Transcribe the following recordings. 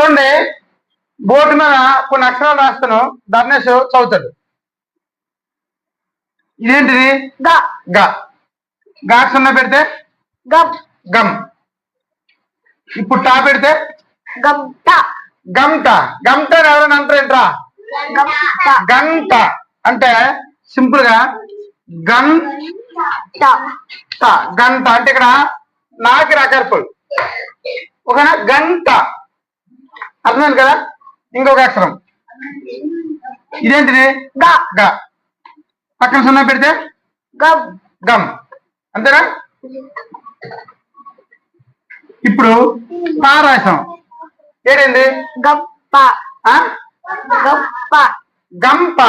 చూడండి బోర్డు మీద కొన్ని అక్షరాలు రాస్తాను ధర్నేష్ చదువుతాడు. ఇదేంటిది? గ. గ. గా సున్నా పెడితే? గం. గమ్ ఇప్పుడు టా పెడితే? గంట. గంట. గంట అని ఎవరైనా అంటారేంట్రా గంట. అంటే సింపుల్గా గన్ గంట. అంటే ఇక్కడ నాకి రకర్పుల్. ఒక గంట. అర్థమైంది కదా? ఇంకొక అక్షరం. ఇదేంటిది? గ గ. పక్కన సున్నా పెడితే? గం. గమ్ అంతేనా? ఇప్పుడు పా రాసాం ఏడైంది? గంప? గంప గంప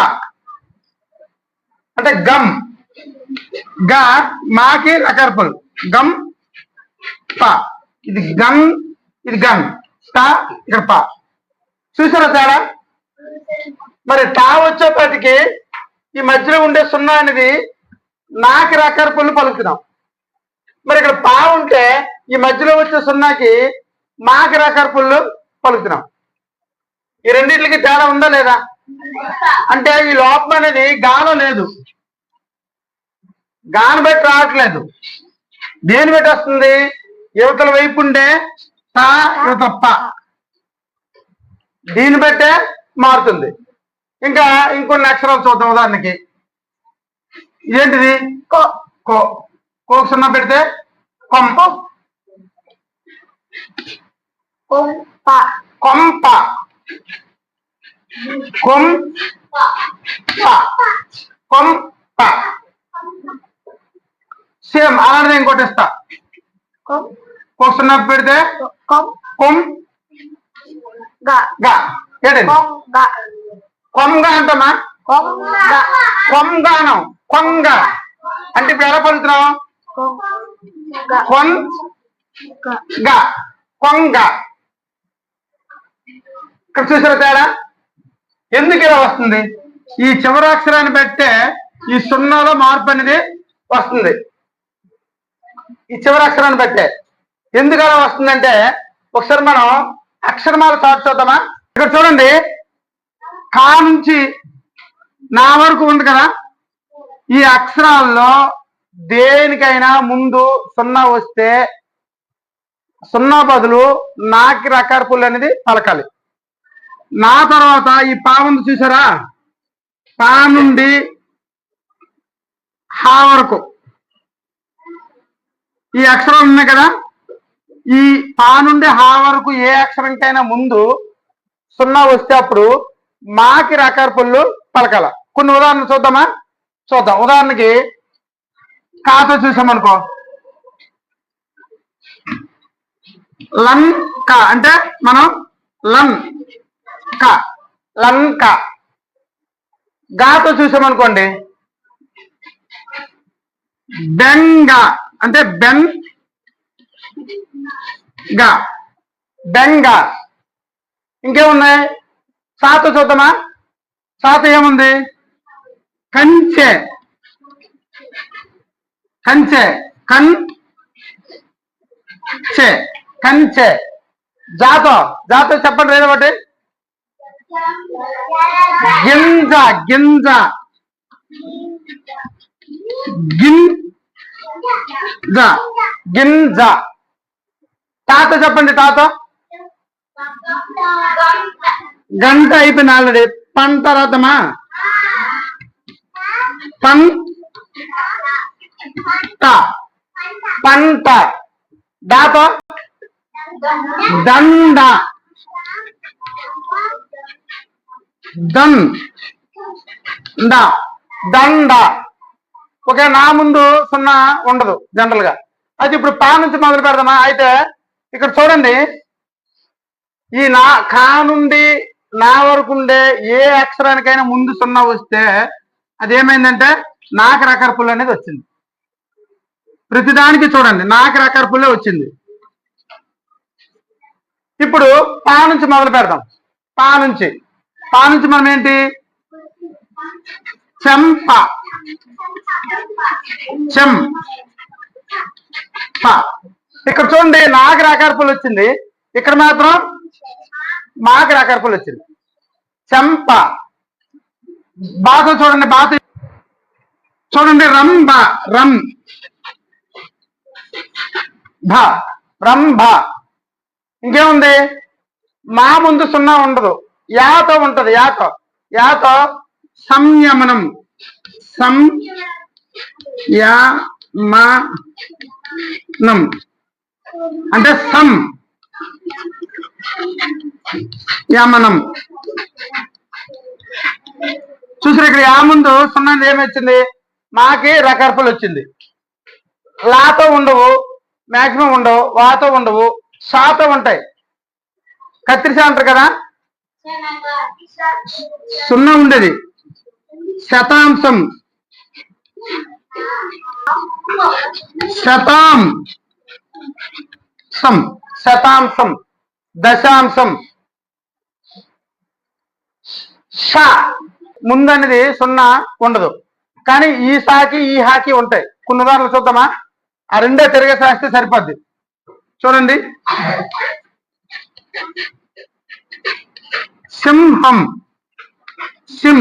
అంటే గమ్ గ మాకి రకర్పుల్ గమ్ ప. ఇది గన్ ఇది గన్ టా ఇక్కడ చూసారా తేడా మరి టా వచ్చేప్పటికి ఈ మధ్యలో ఉండే సున్నా అనేది నాకి పళ్ళు పలుకుతున్నాం మరి ఇక్కడ పా ఉంటే ఈ మధ్యలో వచ్చే సున్నాకి మాకి పళ్ళు పలుకుతున్నాం ఈ రెండింటికి తేడా ఉందా లేదా? అంటే ఈ లోపం అనేది గానం లేదు. గాన బట్టి రావట్లేదు. దేని బట్టి వస్తుంది? యువతల వైపు ఉండే తా యువతల ప దీన్ని బట్టే మారుతుంది. ఇంకా ఇంకొన్ని అక్షరాలు చూద్దాం ఉదాహరణకి. ఇదేంటిది? కో. కో. కోకు సున్నా పెడితే కొంప కొంప కొంప కొం ప. కొంప సేమ్ అలాంటిది ఇంకోటి ఇస్తా. కోకు సున్నా పెడితే కొం కొం గ కొంగ కొంగ అంటమా కొంగ కొంగానం కొంగ అంటే ఇప్పుడు ఎలా పలుకుతున్నాం? కొంగ కొన్ గ. కొంగ ఇక్కడ చూసారా తేడా? ఎందుకు ఇలా వస్తుంది? ఈ చివరి అక్షరాన్ని బట్టే ఈ సున్నాలో మార్పు అనేది వస్తుంది. ఈ చివరి అక్షరాన్ని బట్టే. ఎందుకు అలా వస్తుందంటే ఒకసారి మనం అక్షరమాల చాటు చూద్దామా? ఇక్కడ చూడండి. కా నుంచి నా వరకు ఉంది కదా? ఈ అక్షరాల్లో దేనికైనా ముందు సున్నా వస్తే సున్నా బదులు నాకి రకార్పుల్ అనేది పలకాలి. నా తర్వాత ఈ పా ఉంది చూసారా? పా నుండి హా వరకు. ఈ అక్షరాలు ఉన్నాయి కదా? ఈ పా నుండి హా వరకు ఏ అక్షరంకైనా ముందు సున్నా వస్తే అప్పుడు మాకి రకార్పుల్లు పలకాల. కొన్ని ఉదాహరణ చూద్దామా? చూద్దాం. ఉదాహరణకి కాతో చూసామనుకో లన్ క అంటే మనం లన్ క లన్ క. గాతో చూసామనుకోండి బెంగ అంటే బెన్ గా. బెంగ ఇంకేమున్నాయి? సాత చూద్దామా సాత ఏముంది? కంచె. కంచె. కన్ చె. కంచె. జాతో. జాతో చెప్పండి లేదు ఒకటి. గింజ. గింజ. గింజ. గింజ. తాత చెప్పండి తాత. గంట అయిపోయింది ఆల్రెడీ. పన్ తర్వాతమా? పన్ పంట. దాత? దండ. దన్ ద. దండ. ఓకే నా ముందు సున్నా ఉండదు జనరల్గా అయితే ఇప్పుడు పా నుంచి మొదలు పెడదామా? అయితే ఇక్కడ చూడండి. ఈ నా కా నుండి నా వరకు ఉండే ఏ అక్షరానికైనా ముందు సున్నా వస్తే అదేమైందంటే నాకు రకరపుల్ అనేది వచ్చింది. ప్రతిదానికి చూడండి నాకు రకరపుల్లే వచ్చింది. ఇప్పుడు పా నుంచి మొదలు పెడదాం. పా నుంచి. పా నుంచి మనం ఏంటి? చెంప చెం ప. ఇక్కడ చూడండి నాకు రకరపులు వచ్చింది. ఇక్కడ మాత్రం మాకు రకరపులు వచ్చింది. చెంప. బాత చూడండి బాత. చూడండి రంభ రం. భ రంభ. ఇంకేముంది? మా ముందు సున్నా ఉండదు. యాతో ఉంటది యాతో. యాతో సంయమనం. సం యా మా నం అంటే సమ్. యామనం చూసారు ఇక్కడ యా ముందు సున్నా ఏమి వచ్చింది మాకి రకర్పలు వచ్చింది. లాతో ఉండవు మాక్సిమం ఉండవు వాతో ఉండవు షాతో ఉంటాయి. కత్తిరిసా అంటారు కదా? సున్నా ఉండేది. శతాంశం. శతాం. సం శతాంశం దశాంశం ష ముందనేది సున్నా ఉండదు. కానీ ఈ సాకి ఈ హాకి ఉంటాయి. కొన్ని ఉదాహరణలు చూద్దామా? ఆ రెండే తిరిగే రాస్తే సరిపోద్ది. చూడండి. సింహం సిం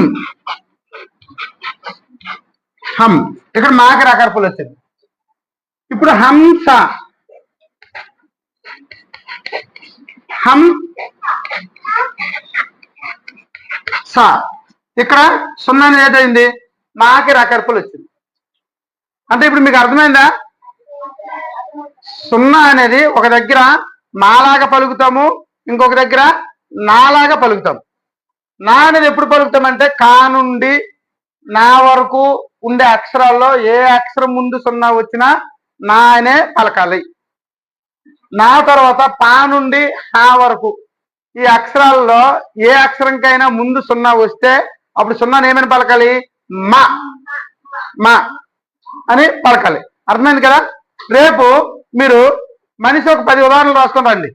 హం. ఇక్కడ మాకి రకరపులు వచ్చింది. ఇప్పుడు హంస హం స. ఇక్కడ సున్నా అనేది ఏదైంది? మాకి రకర్పులు వచ్చింది. అంటే ఇప్పుడు మీకు అర్థమైందా? సున్నా అనేది ఒక దగ్గర మాలాగా పలుకుతాము ఇంకొక దగ్గర నాలాగా పలుకుతాం నా అనేది ఎప్పుడు పలుకుతామంటే కా నుండి నా వరకు ఉండే అక్షరాల్లో ఏ అక్షరం ముందు సున్నా వచ్చినా నా అనే పలకాలి. నా తర్వాత పా నుండి హా వరకు. ఈ అక్షరాల్లో ఏ అక్షరంకైనా ముందు సున్నా వస్తే అప్పుడు సున్నాను ఏమని పలకాలి? మా. మా. అని పలకాలి. అర్థమైంది కదా? రేపు మీరు మనిషి ఒక పది ఉదాహరణలు రాసుకుని రండి.